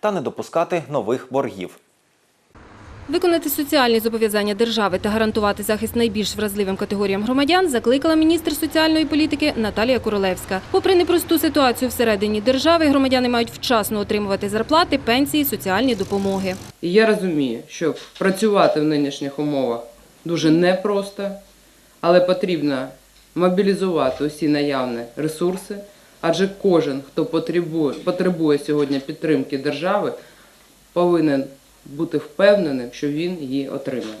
та не допускати нових боргів. Виконати соціальні зобов'язання держави та гарантувати захист найбільш вразливим категоріям громадян закликала міністр соціальної політики Наталія Королевська. Попри непросту ситуацію всередині держави, громадяни мають вчасно отримувати зарплати, пенсії, соціальні допомоги. І я розумію, що працювати в нинішніх умовах дуже непросто, але потрібно мобілізувати усі наявні ресурси, адже кожен, хто потребує, потребує сьогодні підтримки держави, повинен бути впевненим, що він її отримає.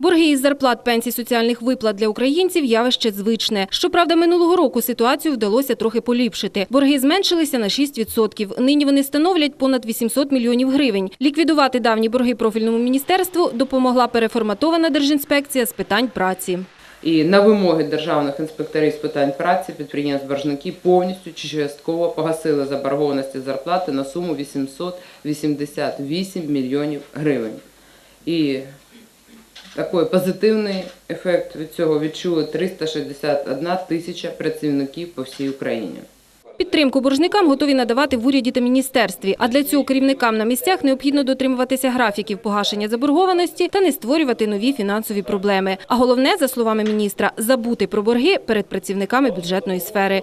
Борги із зарплат, пенсій, соціальних виплат для українців – явище звичне. Щоправда, минулого року ситуацію вдалося трохи поліпшити. Борги зменшилися на 6%. Нині вони становлять понад 800 мільйонів гривень. Ліквідувати давні борги профільному міністерству допомогла переформатована Держінспекція з питань праці. І на вимоги державних інспекторів з питань праці підприємств-боржники повністю чи частково погасили заборгованості зарплати на суму 888 мільйонів гривень. І такий позитивний ефект від цього відчули 361 тисяча працівників по всій Україні. Підтримку боржникам готові надавати в уряді та міністерстві. А для цього керівникам на місцях необхідно дотримуватися графіків погашення заборгованості та не створювати нові фінансові проблеми. А головне, за словами міністра, забути про борги перед працівниками бюджетної сфери.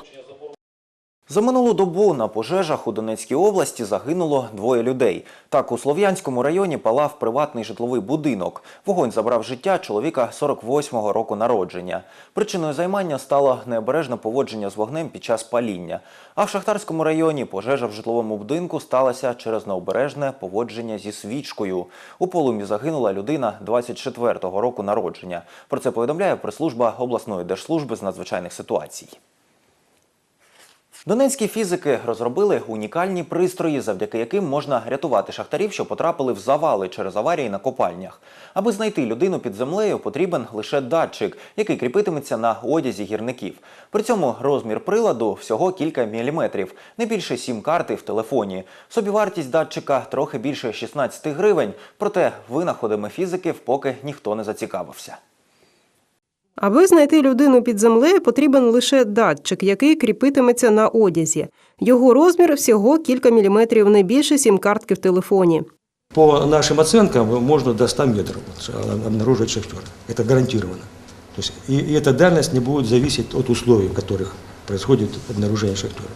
За минулу добу на пожежах у Донецькій області загинуло двоє людей. Так, у Слов'янському районі палав приватний житловий будинок. Вогонь забрав життя чоловіка 48-го року народження. Причиною займання стало необережне поводження з вогнем під час паління. А в Шахтарському районі пожежа в житловому будинку сталася через необережне поводження зі свічкою. У полум'ї загинула людина 24-го року народження. Про це повідомляє прес-служба обласної держслужби з надзвичайних ситуацій. Донецькі фізики розробили унікальні пристрої, завдяки яким можна рятувати шахтарів, що потрапили в завали через аварії на копальнях. Аби знайти людину під землею, потрібен лише датчик, який кріпитиметься на одязі гірників. При цьому розмір приладу всього кілька міліметрів, не більше сім карти в телефоні. Собівартість датчика трохи більше 16 гривень, проте винаходами фізиків поки ніхто не зацікавився. Аби знайти людину під землею, потрібен лише датчик, який кріпитиметься на одязі. Його розмір всього кілька міліметрів, не більше сім картки в телефоні. По нашим оценкам можно до 100 метров вот, обнаружить шахтера. Это гарантированно. То есть, и, и эта дальность не будет зависеть от условий, в которых происходит обнаружение шахтера.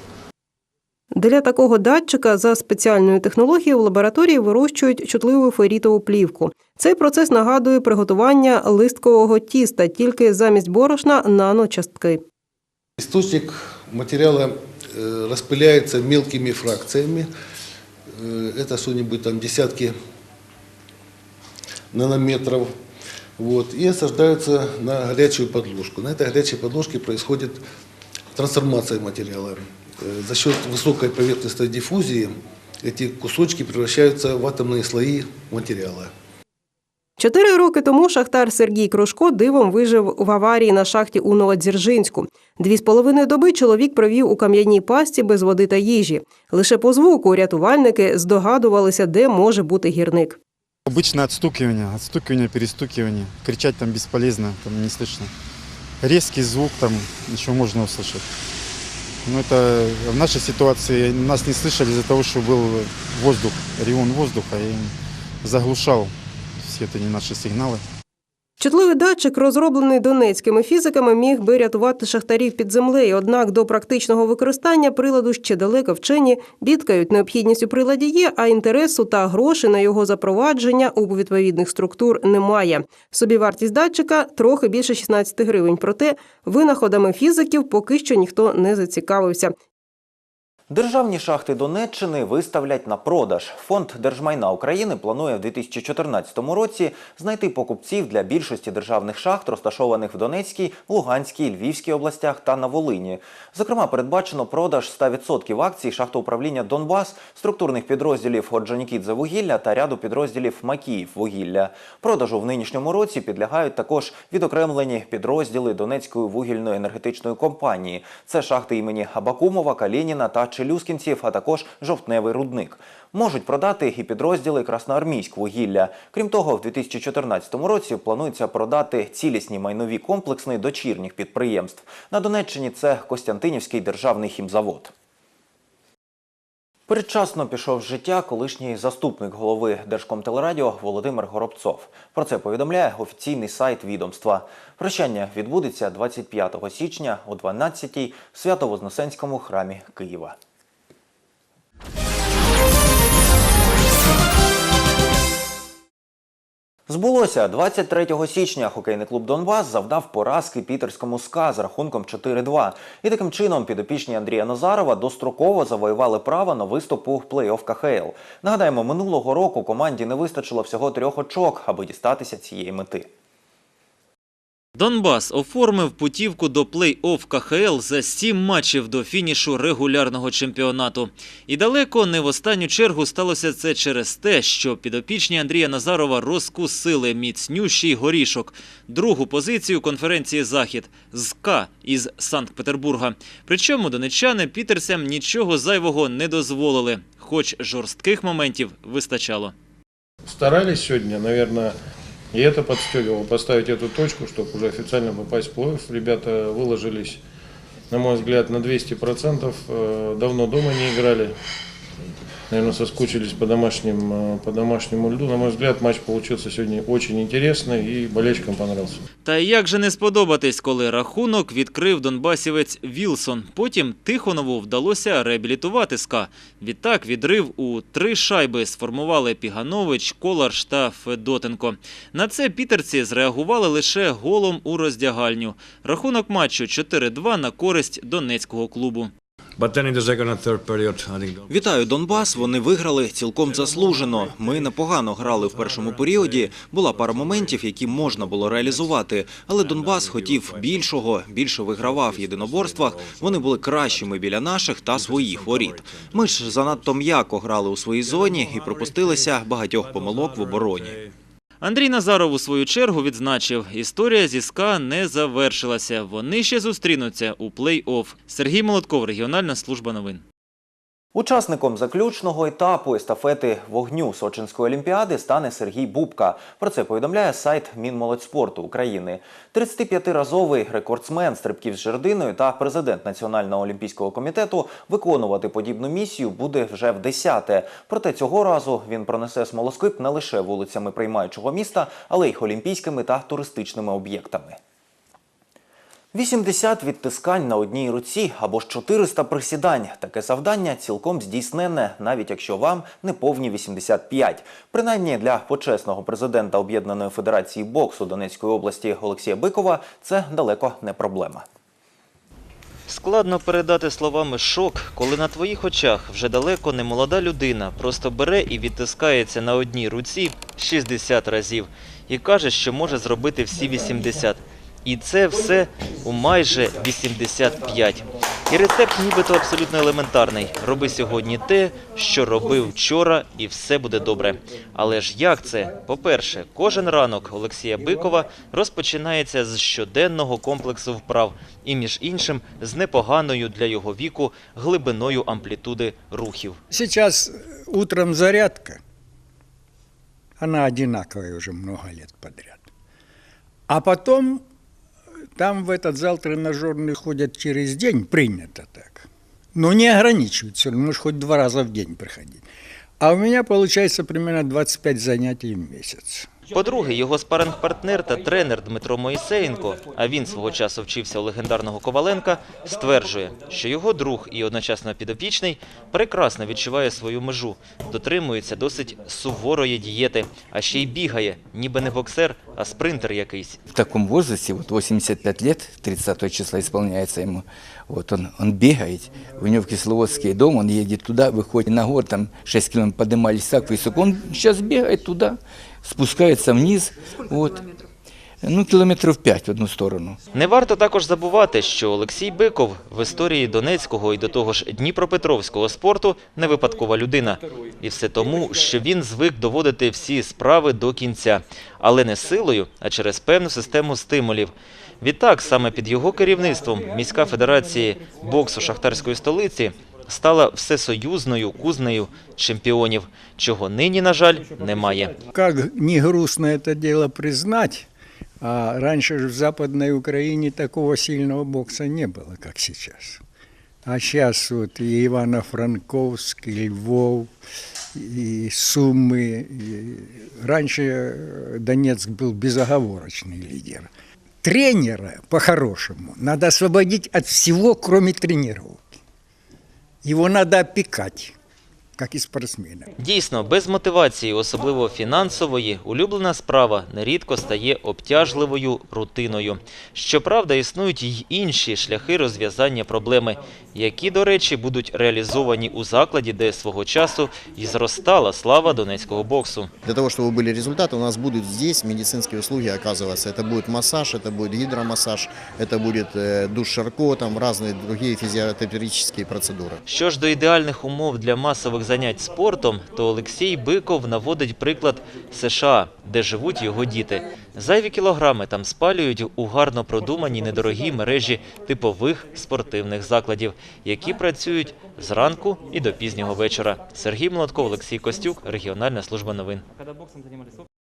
Для такого датчика за спеціальною технологією в лабораторії вирощують чутливу феррітову плівку. Цей процес нагадує приготування листкового тіста, тільки замість борошна наночастки. Источник материала э, распыляется мелкими фракциями. Э, Это что-нибудь там десятки нанометров. Вот, и осаждаются на горячую подложку. На этой горячей подложке происходит трансформация материала. Э, За счет высокой поверхностной диффузии эти кусочки превращаются в атомные слои материала. Чотири роки тому шахтар Сергій Крушко дивом вижив в аварії на шахті у Новодзержинську. Дві з половиною доби чоловік провів у кам'яній пастці без води та їжі. Лише по звуку рятувальники здогадувалися, де може бути гірник. Обычное отстукивание, отстукивание, перестукивание. Кричать там бесполезно, там не слышно. Резкий звук там еще можно услышать. Но это в нашей ситуации нас не слышали из-за того, что был воздух, ревон воздуха и заглушал все это не наши сигналы. Чутливий датчик, розроблений донецькими фізиками, міг би рятувати шахтарів під землею. Однак до практичного використання приладу ще далеко вчені бідкають. Необхідність у приладі є, а інтересу та грошей на його запровадження у відповідних структур немає. Собівартість датчика трохи більше 16 гривень. Проте винаходами фізиків поки що ніхто не зацікавився. Державні шахти Донеччини виставлять на продаж. Фонд держмайна України планує в 2014 році знайти покупців для більшості державних шахт, розташованих в Донецькій, Луганській, Львівській областях та на Волині. Зокрема, передбачено продаж 100% акцій шахтоуправління Донбас, структурних підрозділів Орджонікідзе-вугілля та ряду підрозділів Макіїв-вугілля. Продажу в нинішньому році підлягають також відокремлені підрозділи Донецької вугільної енергетичної компанії. Це шахти імені Абакумова, Калініна та Челюскінців, а також жовтневий рудник. Можуть продати і підрозділи Красноармійськ вугілля. Крім того, в 2014 році планується продати цілісні майнові комплексни дочірніх підприємств. На Донеччині це Костянтинівський державний хімзавод. Передчасно пішов з життя колишній заступник голови Держкомтелерадіо Володимир Горобцов. Про це повідомляє офіційний сайт відомства. Прощання відбудеться 25 січня о 12-й в Свято-Вознесенському храмі Києва. Збулося 23 січня. Хокейний клуб Донбас завдав поразки пітерському СКА з рахунком 4-2. І таким чином підопічні Андрія Назарова достроково завоювали право на виступ у плей-офф КХЛ. Нагадаємо, минулого року команді не вистачило всього трьох очок, аби дістатися цієї мети. Донбас оформив путівку до плей-офф КХЛ за сім матчів до фінішу регулярного чемпіонату. І далеко не в останню чергу сталося це через те, що підопічні Андрія Назарова розкусили міцнющий горішок, другу позицію конференції Захід з К із Санкт-Петербурга. Причому донеччани пітерцям нічого зайвого не дозволили, хоч жорстких моментів вистачало. Старались сегодня, наверное, и это подстегивало поставить эту точку, чтобы уже официально попасть в плей-офф. Ребята выложились, на мой взгляд, на 200%. Э, Давно дома не играли. Наверное, соскучились по, домашним, э, по домашнему льду. На мой взгляд, матч получился сегодня очень интересный и болельщикам понравился. Та як же не сподобатись, коли рахунок відкрив донбасівець Вілсон. Потім Тихонову вдалося реабілітувати СКА. Відтак відрив у три шайби сформували Піганович, Коларш та Федотенко. На це пітерці зреагували лише голом у роздягальню. Рахунок матчу 4-2 на користь донецького клубу. Вітаю Донбас. Вони виграли цілком заслужено. Ми непогано грали в першому періоді. Була пара моментів, які можна було реалізувати. Але Донбас хотів більшого, більше вигравав в єдиноборствах. Вони були кращими біля наших та своїх воріт. Ми ж занадто м'яко грали у своїй зоні і пропустилися багатьох помилок в обороні. Андрій Назаров у свою чергу відзначив, історія зі СКА не завершилася. Вони ще зустрінуться у плей-офф. Сергій Молотков, регіональна служба новин. Учасником заключного етапу естафети вогню Сочинської олімпіади стане Сергій Бубка. Про це повідомляє сайт Мінмолодьспорту України. 35-разовий рекордсмен стрибків з жердиною та президент Національного олімпійського комітету виконувати подібну місію буде вже в десяте. Проте цього разу він пронесе смолоскип не лише вулицями приймаючого міста, але й олімпійськими та туристичними об'єктами. 80 відтискань на одній руці або ж 400 присідань. Таке завдання цілком здійсненне, навіть якщо вам не повні 85. Принаймні для почесного президента Об'єднаної федерації боксу Донецької області Олексія Бикова це далеко не проблема. Складно передати словами шок, коли на твоїх очах вже далеко не молода людина просто бере і відтискається на одній руці 60 разів і каже, що може зробити всі 80. І це все у майже 85. І рецепт нібито абсолютно елементарний. Роби сьогодні те, що робив вчора, і все буде добре. Але ж як це? По-перше, кожен ранок Олексія Бикова розпочинається з щоденного комплексу вправ, і між іншим з непоганою для його віку глибиною амплітуди рухів. Сейчас утром зарядка. Она одинаковая уже много лет подряд. А потом там в этот зал тренажерный ходят через день, принято так. Но не ограничиваются, можешь хоть два раза в день приходить. А у меня получается примерно 25 занятий в месяц. По-друге, його спаринг-партнер та тренер Дмитро Моїсеєнко, а він свого часу вчився у легендарного Коваленка, стверджує, що його друг і одночасно підопічний прекрасно відчуває свою межу, дотримується досить суворої дієти, а ще й бігає, ніби не боксер, а спринтер якийсь. в таком возрасте, вот 85 лет, 30 числа вот он, он бегает, у него в Кисловодский дом, он едет туда, выходит на гор, там 6 километров поднимались так высоко, он сейчас бегает туда, спускается вниз, вот, ну, километров 5 в одну сторону. Не варто також забувати, що Олексій Биков в історії Донецького і до того ж Дніпропетровського спорту не випадкова людина. І все тому, що він звик доводити всі справи до кінця, але не силою, а через певну систему стимулів. Відтак, саме під його керівництвом міська федерація боксу шахтарської столиці стала всесоюзною кузнею чемпіонів, чого нині, на жаль, немає. Как не грустно это дело признать, а раньше же в Западной Украине такого сильного бокса не было, как сейчас. А сейчас вот и Ивано-Франковск, и Львов, и Сумы. и Раньше э, Донецк был безоговорочный лидер. Тренера, по-хорошему, надо освободить от всего, кроме тренировки. Его надо опекать, как и спортсмена. Дійсно, без мотивації, особливо фінансової, улюблена справа нерідко стає обтяжливою рутиною. Щоправда, існують й інші шляхи розв'язання проблеми, які, до речі, будуть реалізовані у закладі, де свого часу і зростала слава донецького боксу. Для того, чтобы были результаты, у нас будут здесь медицинские услуги оказываться. Это будет массаж, это будет гидромассаж, это будет э, душ Шарко, там разные другие физиотерапевтические процедуры. Що ж до ідеальних умов для масових занять спортом, то Олексій Биков наводить приклад США, де живуть його діти. Зайві кілограми там спалюють у гарно продуманій недорогій мережі типових спортивних закладів, які працюють зранку і до пізнього вечора. Сергій Молотков, Олексій Костюк, регіональна служба новин.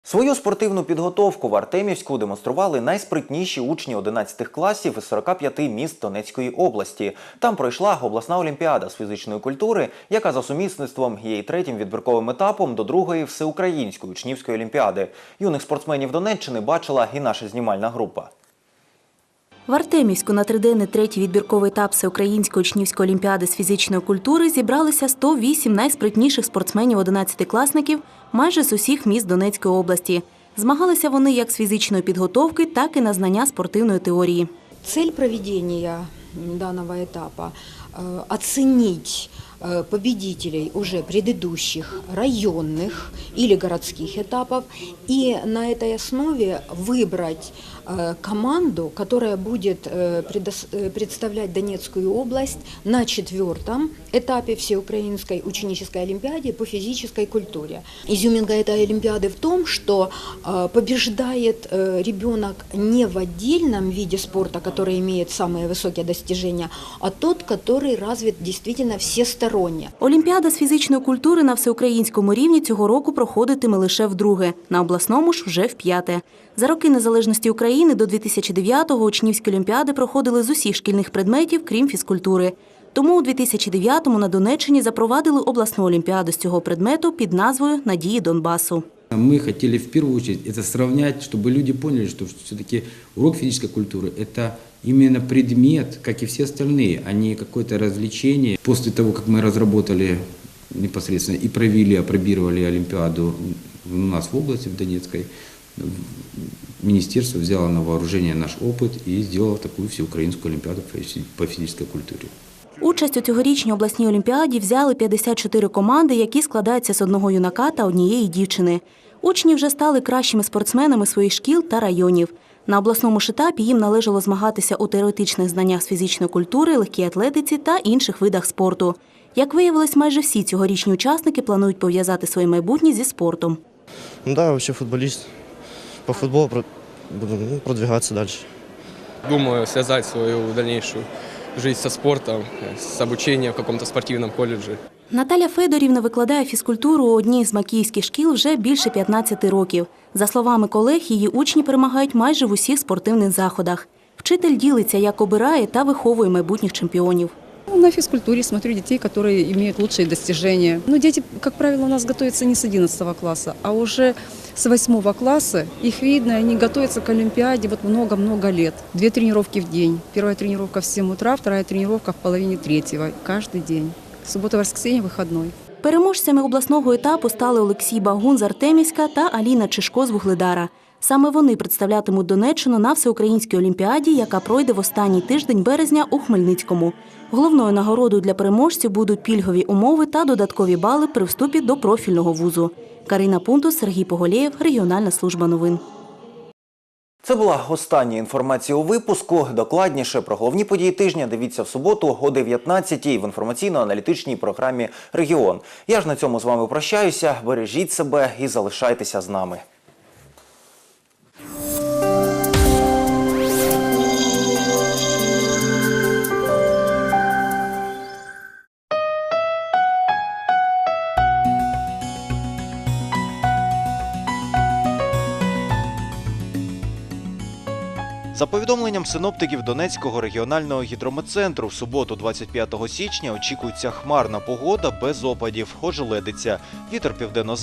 Свою спортивну підготовку в Артемівську демонстрували найспритніші учні 11 класів із 45 міст Донецької області. Там пройшла обласна олімпіада з фізичної культури, яка за сумісництвом є і третім відбірковим етапом до другої всеукраїнської учнівської олімпіади. Юних спортсменів Донеччини бачила і наша знімальна група. В Артемівську на триденний третій відбірковий етап Всеукраїнської учнівської олімпіади з фізичної культури зібралися 108 найспритніших спортсменів 11-класників майже з усіх міст Донецької області. Змагалися вони як з фізичної підготовки, так і на знання спортивної теорії. Цель проведения данного этапа э, – оценить э, победителей уже предыдущих районных или городских этапов и на этой основе выбрать э, команду, которая будет э, э, представлять Донецкую область на четвертом этапе Всеукраинской ученической олимпиаде по физической культуре. Изюминка этой олимпиады в том, что э, побеждает э, ребенок не в отдельном виде спорта, который имеет самые высокие достижения, а тот, который развит действительно всесторонне. Олімпіада з фізичної культури на всеукраїнському рівні цього року проходитиме лише вдруге, на обласному ж вже вп'яте. За роки незалежності України до 2009-го учнівські олімпіади проходили з усіх шкільних предметів, крім фізкультури. Тому у 2009-му на Донеччині запровадили обласну олімпіаду з цього предмету під назвою Надії Донбасу. Мы хотели в первую очередь это сравнять, чтобы люди поняли, что все-таки урок физической культуры – это именно предмет, как и все остальные, а не какое-то развлечение. После того, как мы разработали непосредственно и провели, опробировали Олимпиаду у нас в области, в Донецкой, министерство взяло на вооружение наш опыт и сделало такую всеукраинскую Олимпиаду по физи- по физической культуре. Участь у цьогорічній обласній олімпіаді взяли 54 команди, які складаються з одного юнака та однієї дівчини. Учні вже стали кращими спортсменами своїх шкіл та районів. На обласному ж етапі їм належало змагатися у теоретичних знаннях з фізичної культури, легкій атлетиці та інших видах спорту. Як виявилось, майже всі цьогорічні учасники планують пов'язати своє майбутнє зі спортом. Ну да, вообще футболист. По футболу про- буду ну, продвигаться дальше. Думаю связать свою дальнейшую жизнь со спортом, с обучением в каком-то спортивном колледже. Наталя Федорівна викладає фізкультуру у одній з макіївських шкіл вже більше 15 років. За словами колег, її учні перемагають майже в усіх спортивних заходах. Вчитель ділиться, як обирає та виховує майбутніх чемпіонів. На физкультуре смотрю детей, которые имеют лучшие достижения. Но дети, как правило, у нас готовятся не с 11 класса, а уже с 8 класса. Их видно, они готовятся к Олимпиаде вот много-много лет. Две тренировки в день. Первая тренировка в 7 утра, вторая тренировка в половине третьего. Каждый день. Суббота, воскресенье, выходной. Переможцями обласного етапу стали Олексій Багун з Артемівська та Аліна Чишко з Вугледара. Саме вони представлятимуть Донеччину на всеукраїнській олімпіаді, яка пройде в останній тиждень березня у Хмельницькому. Головною нагородою для переможців будуть пільгові умови та додаткові бали при вступі до профільного вузу. Карина Пунтус, Сергій Поголєєв, Регіональна служба новин. Це була остання інформація у випуску. Докладніше про головні події тижня дивіться в суботу о 19-й в інформаційно-аналітичній програмі Регіон. Я ж на цьому з вами прощаюся. Бережіть себе і залишайтеся з нами. За повідомленням синоптиків Донецького регіонального гідрометцентру, в суботу, 25 січня, очікується хмарна погода без опадів, ожеледиться. Вітер південно